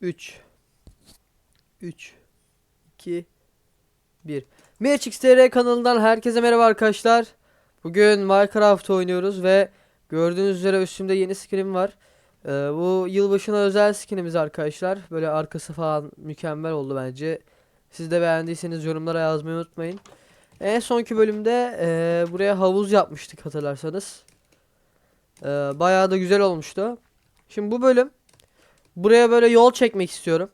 3 3 2 1 MHXTR kanalından herkese merhaba arkadaşlar. Bugün Minecraft oynuyoruz ve gördüğünüz üzere üstümde yeni skinim var. Ee, bu yılbaşına özel skinimiz arkadaşlar. Böyle arkası falan mükemmel oldu bence. Siz de beğendiyseniz yorumlara yazmayı unutmayın. En sonki bölümde eee, buraya havuz yapmıştık hatırlarsanız. Eee, bayağı da güzel olmuştu. Şimdi bu bölüm buraya böyle yol çekmek istiyorum.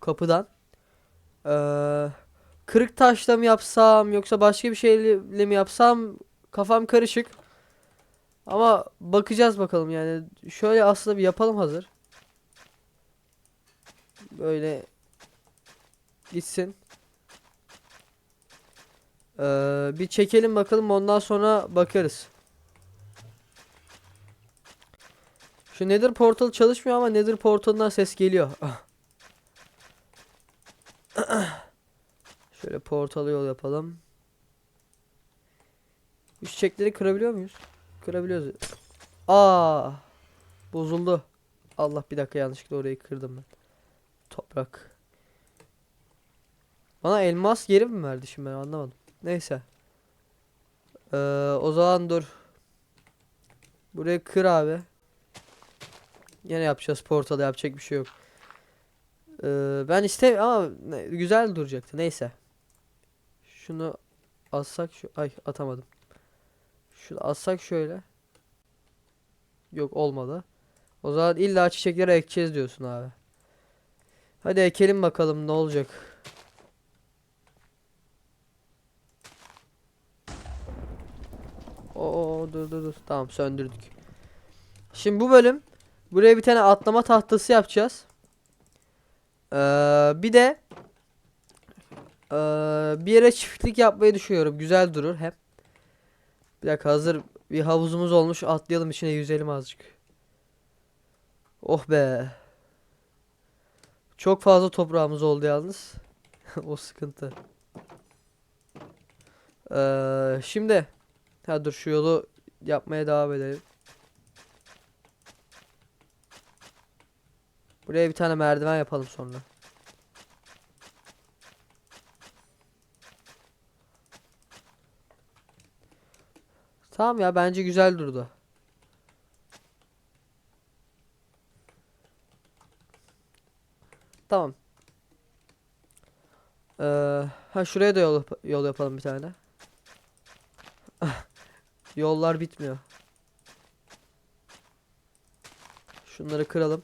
Kapıdan. Eee kırık taşla mı yapsam yoksa başka bir şeyle mi yapsam kafam karışık. Ama bakacağız bakalım yani. Şöyle aslında bir yapalım hazır. Böyle gitsin. Ee, bir çekelim bakalım ondan sonra bakarız. Şu Nether portal çalışmıyor ama Nether portalından ses geliyor. Şöyle portalı yol yapalım. Şu çiçekleri kırabiliyor muyuz? Kırabiliyoruz. Aa! Bozuldu. Allah bir dakika yanlışlıkla orayı kırdım ben. Toprak. Bana elmas geri mi verdi şimdi ben anlamadım. Neyse. Ee, o zaman dur. Burayı kır abi. Yine yapacağız portalı yapacak bir şey yok. Ee, ben iste ama güzel duracaktı neyse. Şunu alsak şu ay atamadım. Şunu alsak şöyle. Yok olmadı. O zaman illa çiçekleri ekeceğiz diyorsun abi. Hadi ekelim bakalım ne olacak. Oo dur dur dur. Tamam söndürdük. Şimdi bu bölüm buraya bir tane atlama tahtası yapacağız. Ee, bir de ee, bir yere çiftlik yapmayı düşünüyorum. Güzel durur hem. Bir dakika hazır bir havuzumuz olmuş. Atlayalım içine yüzelim azıcık. Oh be. Çok fazla toprağımız oldu yalnız. o sıkıntı. Ee, şimdi Ha dur şu yolu yapmaya devam edelim. Buraya bir tane merdiven yapalım sonra. Tamam ya bence güzel durdu. Tamam. Ee, ha şuraya da yol, yap- yol yapalım bir tane. Yollar bitmiyor. Şunları kıralım.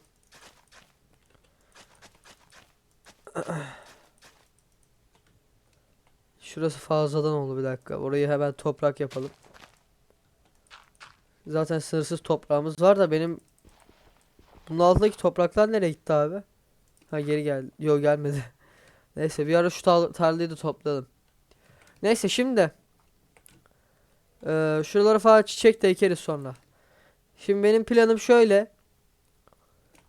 Şurası fazladan oldu bir dakika. Orayı hemen toprak yapalım. Zaten sınırsız toprağımız var da benim bunun altındaki topraklar nereye gitti abi? Ha geri gel. Yok gelmedi. Neyse bir ara şu tar- tarlayı da toplayalım. Neyse şimdi ee, şuralara falan çiçek de ekeriz sonra. Şimdi benim planım şöyle.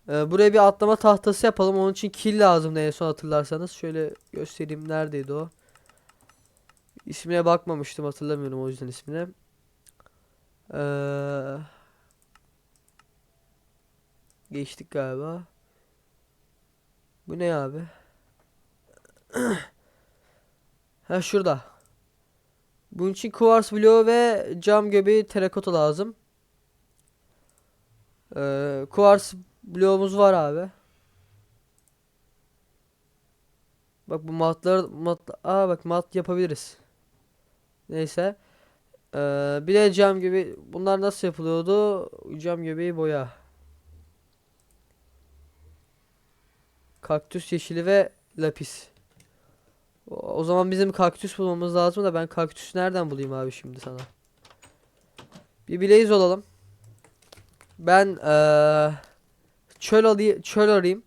Ee, buraya bir atlama tahtası yapalım. Onun için kil lazımdı en son hatırlarsanız. Şöyle göstereyim neredeydi o. İsmine bakmamıştım hatırlamıyorum o yüzden ismine. Ee, geçtik galiba. Bu ne abi? ha şurada. Bunun için kuvars bloğu ve cam göbeği terakota lazım. Ee, kuvars bloğumuz var abi. Bak bu matlar mat aa bak mat yapabiliriz. Neyse. Ee, bir de cam göbeği bunlar nasıl yapılıyordu? Cam göbeği boya. Kaktüs yeşili ve lapis. O zaman bizim kaktüs bulmamız lazım da ben kaktüs nereden bulayım abi şimdi sana? Bir blaze olalım. Ben eee çöl alayım, çöl arayayım.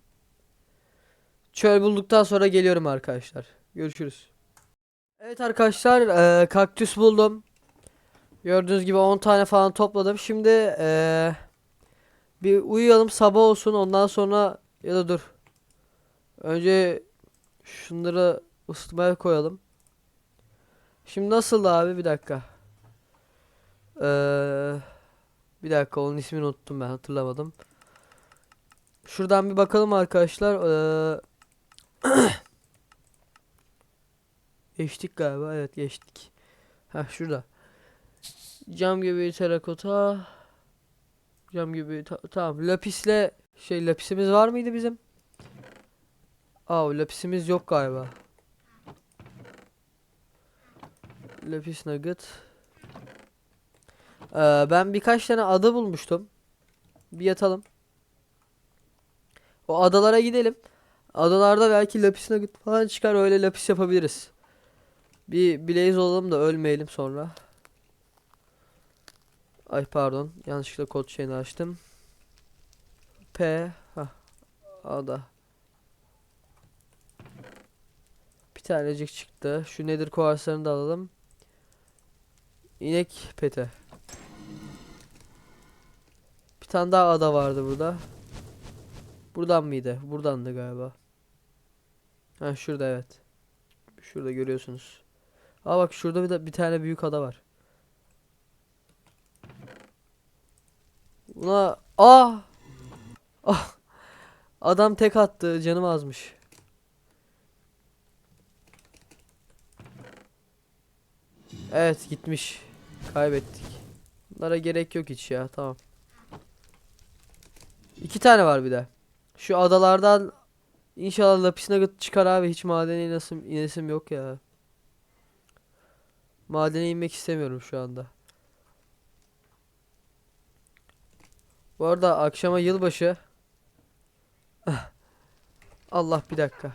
Çöl bulduktan sonra geliyorum arkadaşlar. Görüşürüz. Evet arkadaşlar eee, kaktüs buldum. Gördüğünüz gibi 10 tane falan topladım. Şimdi eee, bir uyuyalım sabah olsun ondan sonra ya da dur. Önce şunları ısıtmaya koyalım. Şimdi nasıl abi bir dakika. Ee, bir dakika onun ismini unuttum ben hatırlamadım. Şuradan bir bakalım arkadaşlar. Ee, geçtik galiba. Evet geçtik. Heh şurada. Cam gibi terakota. Cam gibi ta- tamam. Lapisle şey lapisimiz var mıydı bizim? Aa lapisimiz yok galiba. Lapis nugget. Ee, ben birkaç tane ada bulmuştum. Bir yatalım. O adalara gidelim. Adalarda belki lapis nugget falan çıkar öyle lapis yapabiliriz. Bir blaze olalım da ölmeyelim sonra. Ay pardon yanlışlıkla kod şeyini açtım. P ha ada. Bir tanecik çıktı. Şu nedir kuarslarını da alalım. İnek pete. Bir tane daha ada vardı burada. Buradan mıydı? Buradandı galiba. Ha şurada evet. Şurada görüyorsunuz. Aa bak şurada bir, de, bir tane büyük ada var. Buna aa ah adam tek attı canım azmış. Evet gitmiş. Kaybettik. Bunlara gerek yok hiç ya tamam. İki tane var bir de. Şu adalardan inşallah lapis nugget çıkar abi. Hiç madene inesim, inesim yok ya. Madene inmek istemiyorum şu anda. Bu arada akşama yılbaşı. Allah bir dakika.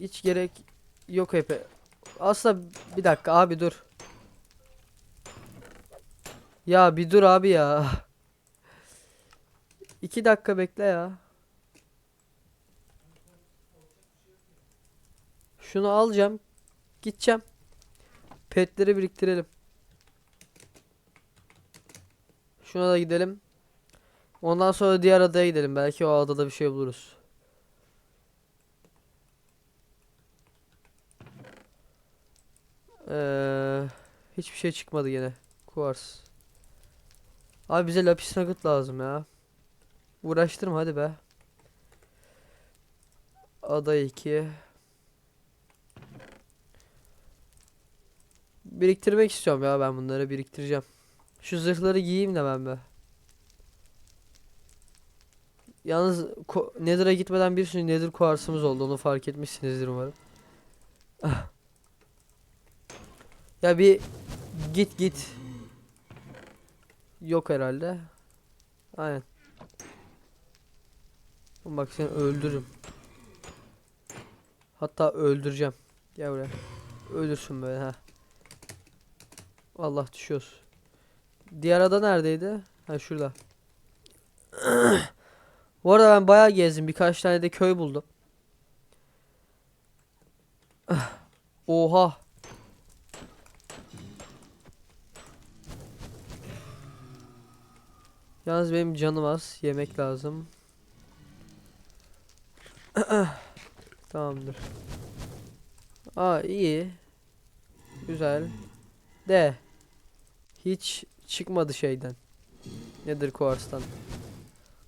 Hiç gerek yok hep. Aslında bir dakika abi dur. Ya bir dur abi ya. İki dakika bekle ya. Şunu alacağım. Gideceğim. Petleri biriktirelim. Şuna da gidelim. Ondan sonra diğer adaya gidelim. Belki o adada bir şey buluruz. Ee, hiçbir şey çıkmadı gene. Kuvars. Abi bize lapis nugget lazım ya. Uğraştırma hadi be. Ada 2. Biriktirmek istiyorum ya ben bunları biriktireceğim. Şu zırhları giyeyim de ben be. Yalnız Nether'a gitmeden bir sürü Nether kuarsımız oldu. Onu fark etmişsinizdir umarım. Ah. Ya bir git git. Yok herhalde. Aynen. Bak seni öldürürüm. Hatta öldüreceğim. Gel buraya. Ölürsün böyle ha. Allah düşüyoruz. Diğer ada neredeydi? Ha şurada. Bu arada ben bayağı gezdim. Birkaç tane de köy buldum. Oha. Yalnız benim canım az. Yemek lazım. Tamamdır. Aa iyi. Güzel. De. Hiç çıkmadı şeyden. Nedir Quartz'tan?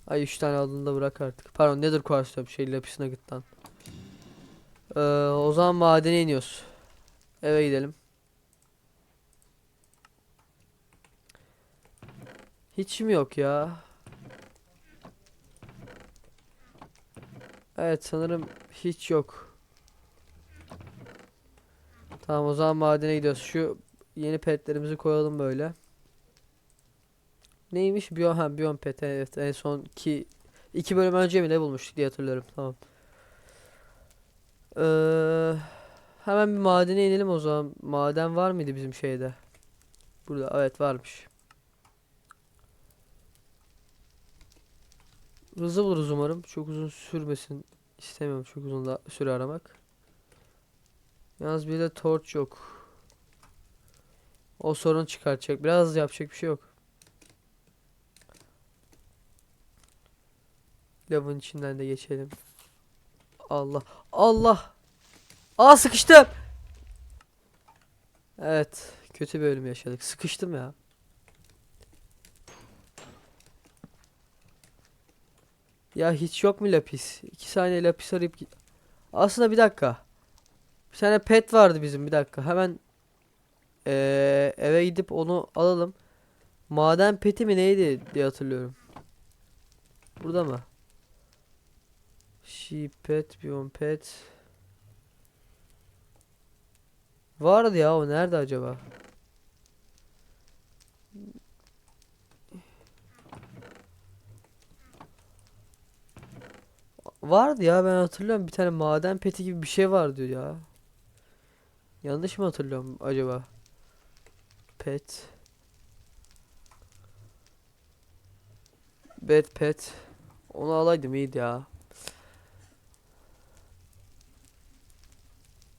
Ay 3 tane aldığında bırak artık. Pardon Quartz diyorum şey Lapis Nugget'tan. Ee, o zaman madene iniyoruz. Eve gidelim. Hiç mi yok ya? Evet sanırım hiç yok. Tamam o zaman madene gidiyoruz. Şu yeni petlerimizi koyalım böyle. Neymiş? Biyon ha Biyon pet evet en son ki iki bölüm önce mi ne bulmuştuk diye hatırlıyorum. Tamam. Ee, hemen bir madene inelim o zaman. Maden var mıydı bizim şeyde? Burada evet varmış. Hızlı buluruz umarım. Çok uzun sürmesin. İstemiyorum çok uzun da süre aramak. Yalnız bir de torch yok. O sorun çıkartacak. Biraz yapacak bir şey yok. Lavın içinden de geçelim. Allah. Allah. Aa sıkıştım. Evet. Kötü bir ölüm yaşadık. Sıkıştım ya. Ya hiç yok mu lapis? İki saniye lapis arayıp Aslında bir dakika. Bir tane pet vardı bizim bir dakika. Hemen eee, eve gidip onu alalım. Maden peti mi neydi diye hatırlıyorum. Burada mı? Sheep pet, beyond pet. Vardı ya o nerede acaba? Vardı ya ben hatırlıyorum bir tane maden peti gibi bir şey var diyor ya. Yanlış mı hatırlıyorum acaba? Pet. Bad pet. Onu alaydım iyiydi ya.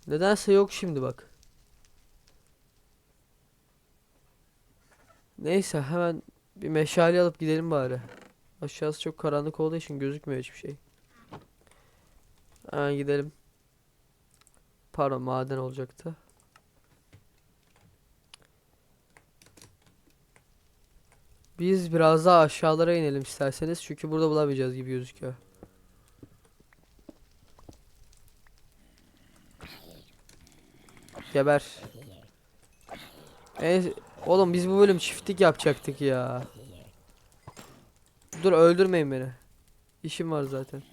Nedense yok şimdi bak. Neyse hemen bir meşale alıp gidelim bari. Aşağısı çok karanlık olduğu için gözükmüyor hiçbir şey. Hemen gidelim. Pardon maden olacaktı. Biz biraz daha aşağılara inelim isterseniz çünkü burada bulamayacağız gibi gözüküyor. Geber. E, oğlum biz bu bölüm çiftlik yapacaktık ya. Dur öldürmeyin beni. İşim var zaten.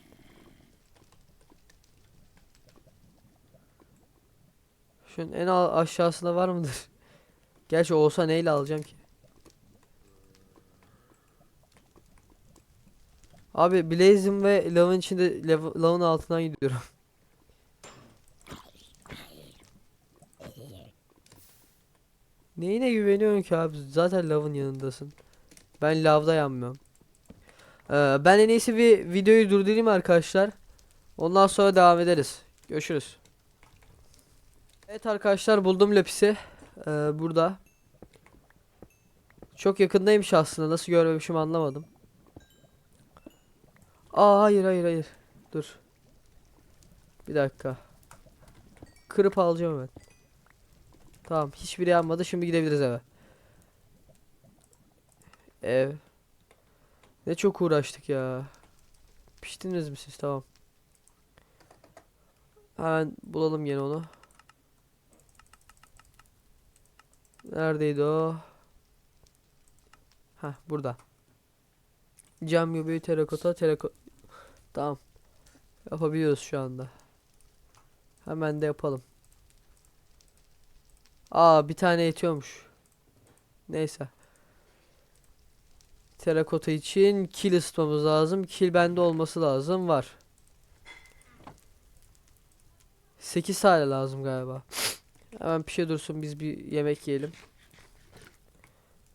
Şunun en aşağısında var mıdır? Gerçi olsa neyle alacağım ki? Abi Blazing ve Love'ın içinde Love- Love'ın altından gidiyorum. Neyine güveniyorsun ki abi? Zaten Love'ın yanındasın. Ben Love'da yanmıyorum. Ee, ben en iyisi bir videoyu durdurayım arkadaşlar. Ondan sonra devam ederiz. Görüşürüz. Evet arkadaşlar buldum lapisi. Ee, burada. Çok yakındaymış aslında. Nasıl görmemişim anlamadım. Aa hayır hayır hayır. Dur. Bir dakika. Kırıp alacağım hemen. Tamam hiçbiri yanmadı. Şimdi gidebiliriz eve. Ev. Ne çok uğraştık ya. Piştiniz mi siz? Tamam. Hemen bulalım gene onu. Neredeydi o? Heh burada. Cam göbeği terakota terakota. Tamam. Yapabiliyoruz şu anda. Hemen de yapalım. Aa bir tane yetiyormuş. Neyse. Terakota için kil ısıtmamız lazım. Kil bende olması lazım. Var. 8 tane lazım galiba. Hemen pişe dursun biz bir yemek yiyelim.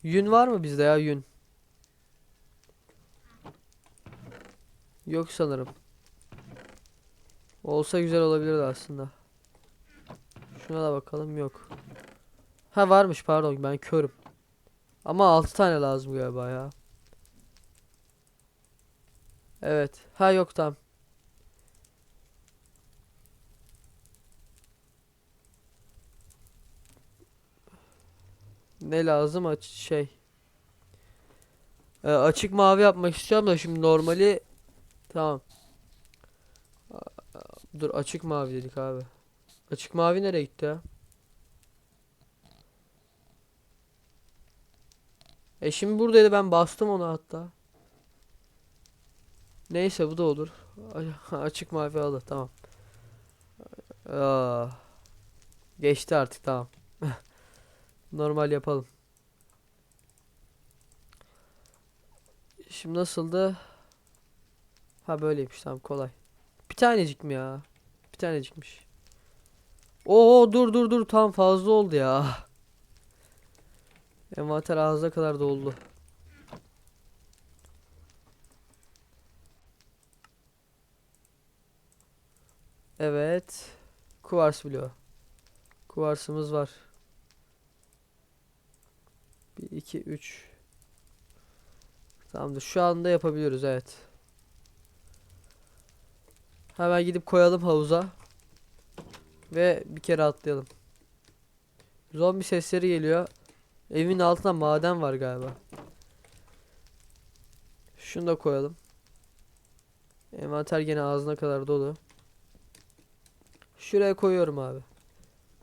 Yün var mı bizde ya yün? Yok sanırım. Olsa güzel olabilirdi aslında. Şuna da bakalım yok. Ha varmış pardon ben körüm. Ama 6 tane lazım galiba ya. Evet. Ha yok tamam. Ne lazım aç şey. Ee, açık mavi yapmak istiyorum da şimdi normali tamam. Dur açık mavi dedik abi. Açık mavi nereye gitti ya? E şimdi buradaydı ben bastım onu hatta. Neyse bu da olur. Açık mavi aldı tamam. Aa, geçti artık tamam. Normal yapalım. Şimdi nasıldı? Ha böyleymiş tamam kolay. Bir tanecik mi ya? Bir tanecikmiş. Oo dur dur dur tam fazla oldu ya. Envanter ağza kadar doldu. Evet. Kuvars bloğu. Kuvarsımız var. 1 2 3 Tamamdır. Şu anda yapabiliyoruz evet. Hemen gidip koyalım havuza. Ve bir kere atlayalım. Zombi sesleri geliyor. Evin altında maden var galiba. Şunu da koyalım. Envanter gene ağzına kadar dolu. Şuraya koyuyorum abi.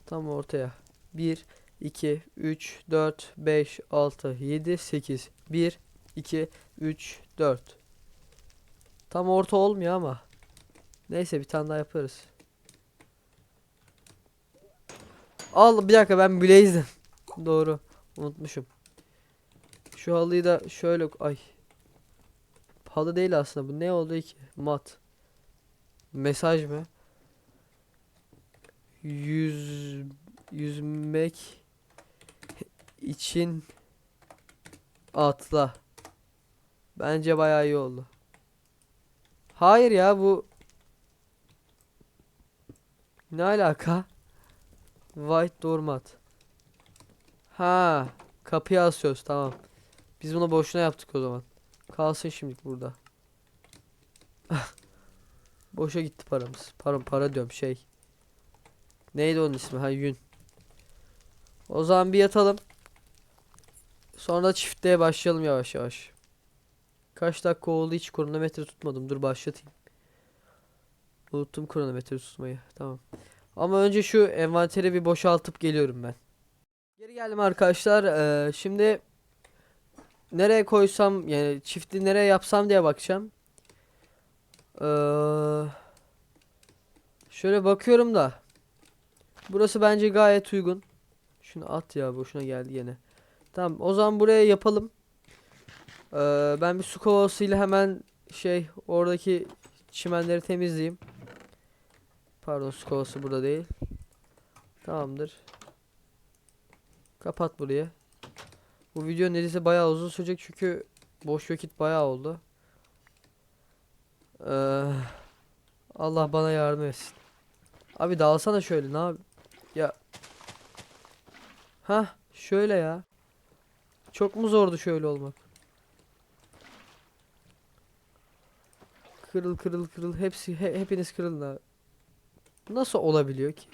Tam ortaya. 1, 2, 3, 4, 5, 6, 7, 8. 1, 2, 3, 4. Tam orta olmuyor ama. Neyse bir tane daha yaparız. Al bir dakika ben Blaze'dim. Doğru. Unutmuşum. Şu halıyı da şöyle ay. Halı değil aslında bu ne oldu ki? Mat. Mesaj mı? Yüz yüzmek için atla. Bence bayağı iyi oldu. Hayır ya bu ne alaka? White doormat. Ha, kapıya asıyoruz tamam. Biz bunu boşuna yaptık o zaman. Kalsın şimdilik burada. Boşa gitti paramız. Para para diyorum şey. Neydi onun ismi? Ha yün. O zaman bir yatalım. Sonra çiftliğe başlayalım yavaş yavaş. Kaç dakika oldu hiç kronometre tutmadım. Dur başlatayım. Unuttum kronometre tutmayı. Tamam. Ama önce şu envanteri bir boşaltıp geliyorum ben. Geri geldim arkadaşlar. Ee, şimdi nereye koysam yani çiftli nereye yapsam diye bakacağım. Ee, şöyle bakıyorum da. Burası bence gayet uygun. Şunu at ya boşuna geldi yine. Tamam o zaman buraya yapalım. Ee, ben bir su kovasıyla hemen şey oradaki çimenleri temizleyeyim. Pardon su kovası burada değil. Tamamdır. Kapat burayı. Bu video neredeyse bayağı uzun sürecek çünkü boş vakit bayağı oldu. Ee, Allah bana yardım etsin. Abi dağılsana şöyle ne yap? Ya. Ha şöyle ya. Çok mu zordu şöyle olmak? Kırıl kırıl kırıl hepsi he- hepiniz kırılın abi. Nasıl olabiliyor ki?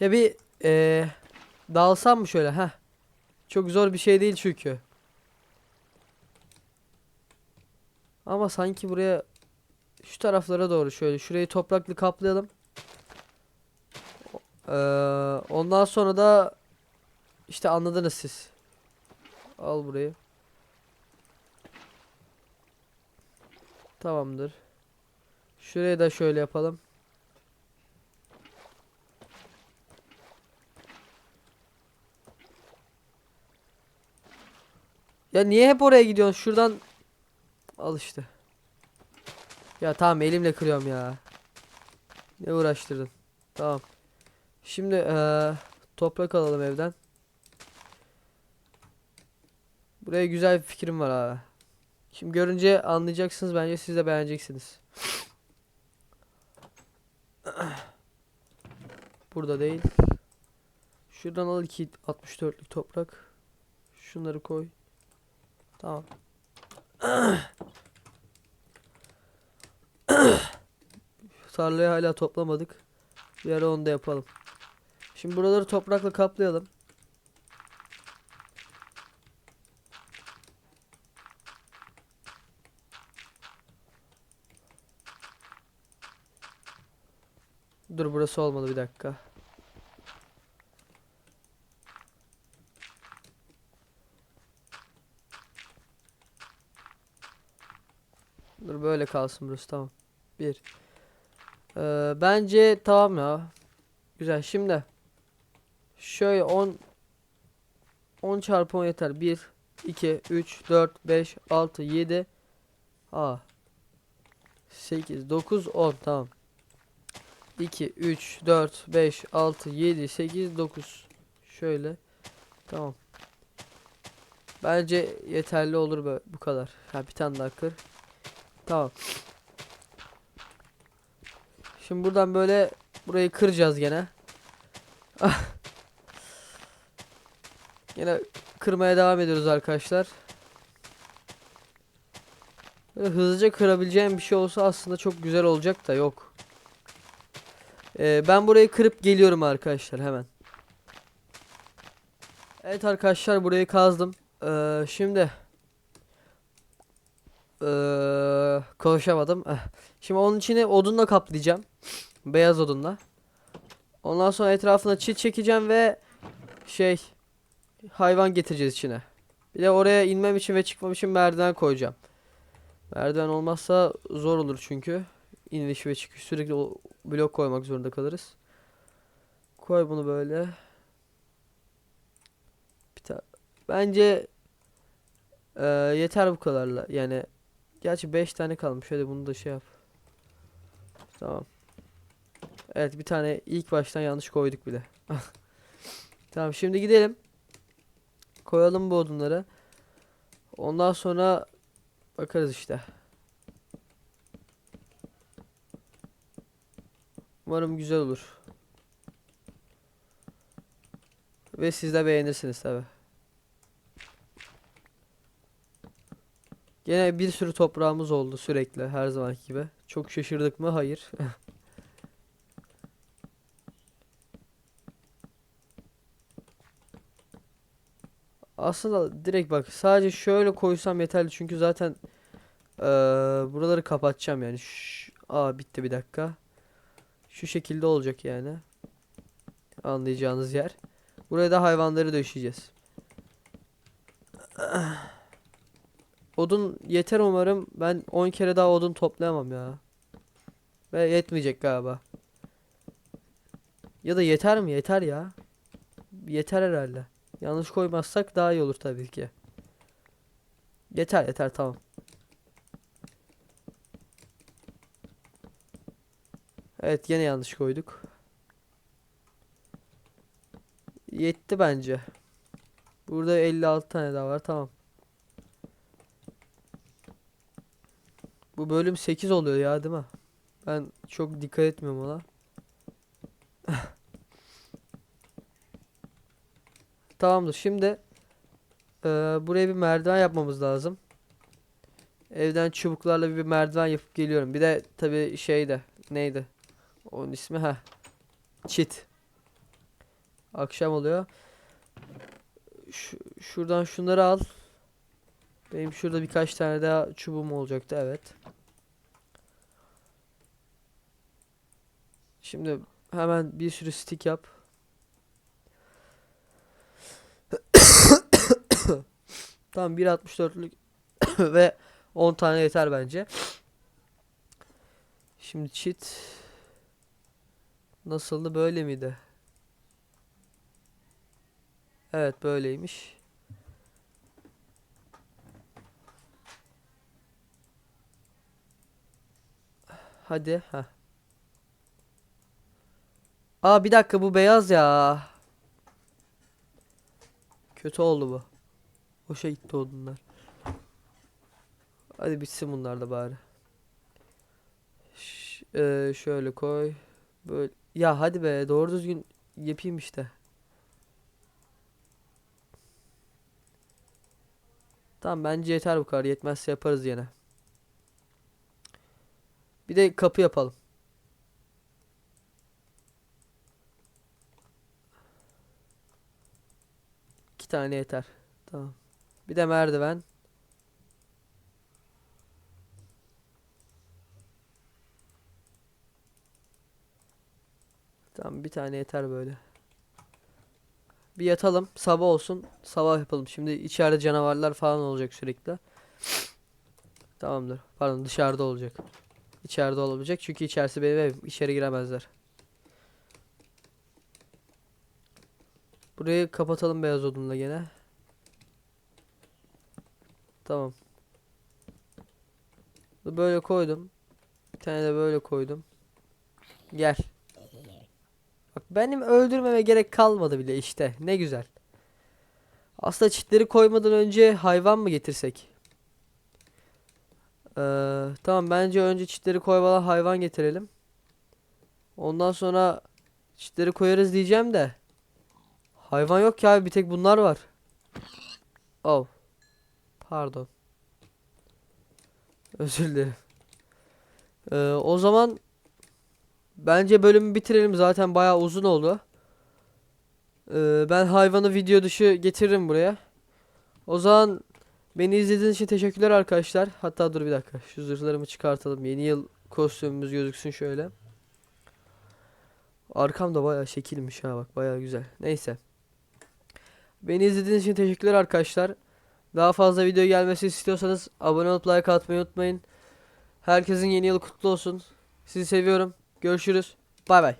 Ya bir eee dalsam mı şöyle ha? Çok zor bir şey değil çünkü. Ama sanki buraya şu taraflara doğru şöyle şurayı topraklı kaplayalım. Eee, ondan sonra da işte anladınız siz. Al burayı. Tamamdır. Şurayı da şöyle yapalım. Ya niye hep oraya gidiyorsun? Şuradan al işte. Ya tamam elimle kırıyorum ya. Ne uğraştırdın? Tamam. Şimdi eee, toprak alalım evden. Buraya güzel bir fikrim var abi. Şimdi görünce anlayacaksınız bence siz de beğeneceksiniz. Burada değil. Şuradan al 2 64'lük toprak. Şunları koy. Tamam. Tarlayı hala toplamadık. Bir ara onu da yapalım. Şimdi buraları toprakla kaplayalım. Dur burası olmadı bir dakika. Dur böyle kalsın burası tamam. Bir. Ee, bence tamam ya. Güzel şimdi. Şöyle 10 10 çarpı 10 yeter. 1 2 3 4 5 6 7 A 8 9 10 tamam. 2 3 4 5 6 7 8 9 Şöyle. Tamam. Bence yeterli olur bu, bu kadar. Ha bir tane daha kır. Tamam. Şimdi buradan böyle burayı kıracağız gene. Gene kırmaya devam ediyoruz arkadaşlar. Böyle hızlıca kırabileceğim bir şey olsa aslında çok güzel olacak da yok. Ee, ben burayı kırıp geliyorum arkadaşlar hemen. Evet arkadaşlar burayı kazdım. Ee, şimdi ee, konuşamadım. Eh. Şimdi onun içini odunla kaplayacağım. Beyaz odunla. Ondan sonra etrafına çit çekeceğim ve şey hayvan getireceğiz içine. Bir de oraya inmem için ve çıkmam için merdiven koyacağım. Merdiven olmazsa zor olur çünkü. İniş ve çıkış sürekli o blok koymak zorunda kalırız. Koy bunu böyle. Bir ta- Bence eee, yeter bu kadarla. Yani gerçi 5 tane kalmış. Hadi bunu da şey yap. Tamam. Evet bir tane ilk baştan yanlış koyduk bile. Tamam şimdi gidelim. Koyalım bu odunları. Ondan sonra bakarız işte. Umarım güzel olur. Ve siz de beğenirsiniz tabi. Gene bir sürü toprağımız oldu sürekli her zamanki gibi. Çok şaşırdık mı? Hayır. Aslında direkt bak sadece şöyle koysam yeterli çünkü zaten eee, buraları kapatacağım yani. Şş, aa bitti bir dakika. Şu şekilde olacak yani. Anlayacağınız yer. Buraya da hayvanları döşeyeceğiz. Odun yeter umarım. Ben 10 kere daha odun toplayamam ya. Ve yetmeyecek galiba. Ya da yeter mi? Yeter ya. Yeter herhalde. Yanlış koymazsak daha iyi olur tabii ki. Yeter yeter tamam. Evet gene yanlış koyduk. Yetti bence. Burada 56 tane daha var tamam. Bu bölüm 8 oluyor ya değil mi? Ben çok dikkat etmiyorum ona. Tamamdır. Şimdi eee, buraya bir merdiven yapmamız lazım. Evden çubuklarla bir merdiven yapıp geliyorum. Bir de tabii şey de neydi? Onun ismi ha. Çit. Akşam oluyor. Şu, şuradan şunları al. Benim şurada birkaç tane daha çubuğum olacaktı evet. Şimdi hemen bir sürü stick yap. Tamam 1.64'lük ve 10 tane yeter bence. Şimdi cheat nasıldı böyle miydi? Evet böyleymiş. Hadi ha. Aa bir dakika bu beyaz ya. Kötü oldu bu. Boşa gitti odunlar. Hadi bitsin bunlar da bari. Ş- eee, şöyle koy. Böyle. Ya hadi be doğru düzgün yapayım işte. Tamam bence yeter bu kadar. Yetmezse yaparız yine. Bir de kapı yapalım. İki tane yeter. Tamam. Bir de merdiven. Tamam bir tane yeter böyle. Bir yatalım. Sabah olsun. Sabah yapalım. Şimdi içeride canavarlar falan olacak sürekli. Tamamdır. Pardon dışarıda olacak. İçeride olabilecek. Çünkü içerisi benim evim. İçeri giremezler. Burayı kapatalım beyaz odunla gene. Tamam. Böyle koydum. Bir tane de böyle koydum. Gel. Bak benim öldürmeme gerek kalmadı bile işte. Ne güzel. Aslında çitleri koymadan önce hayvan mı getirsek? Ee, tamam bence önce çitleri koymadan hayvan getirelim. Ondan sonra çitleri koyarız diyeceğim de. Hayvan yok ya bir tek bunlar var. Oh. Pardon. Özür dilerim. Ee, o zaman bence bölümü bitirelim. Zaten bayağı uzun oldu. Ee, ben hayvanı video dışı getiririm buraya. O zaman beni izlediğiniz için teşekkürler arkadaşlar. Hatta dur bir dakika. Şu zırhlarımı çıkartalım. Yeni yıl kostümümüz gözüksün şöyle. Arkam da bayağı şekilmiş ha bak bayağı güzel. Neyse. Beni izlediğiniz için teşekkürler arkadaşlar. Daha fazla video gelmesi istiyorsanız abone olup like atmayı unutmayın. Herkesin yeni yılı kutlu olsun. Sizi seviyorum. Görüşürüz. Bay bay.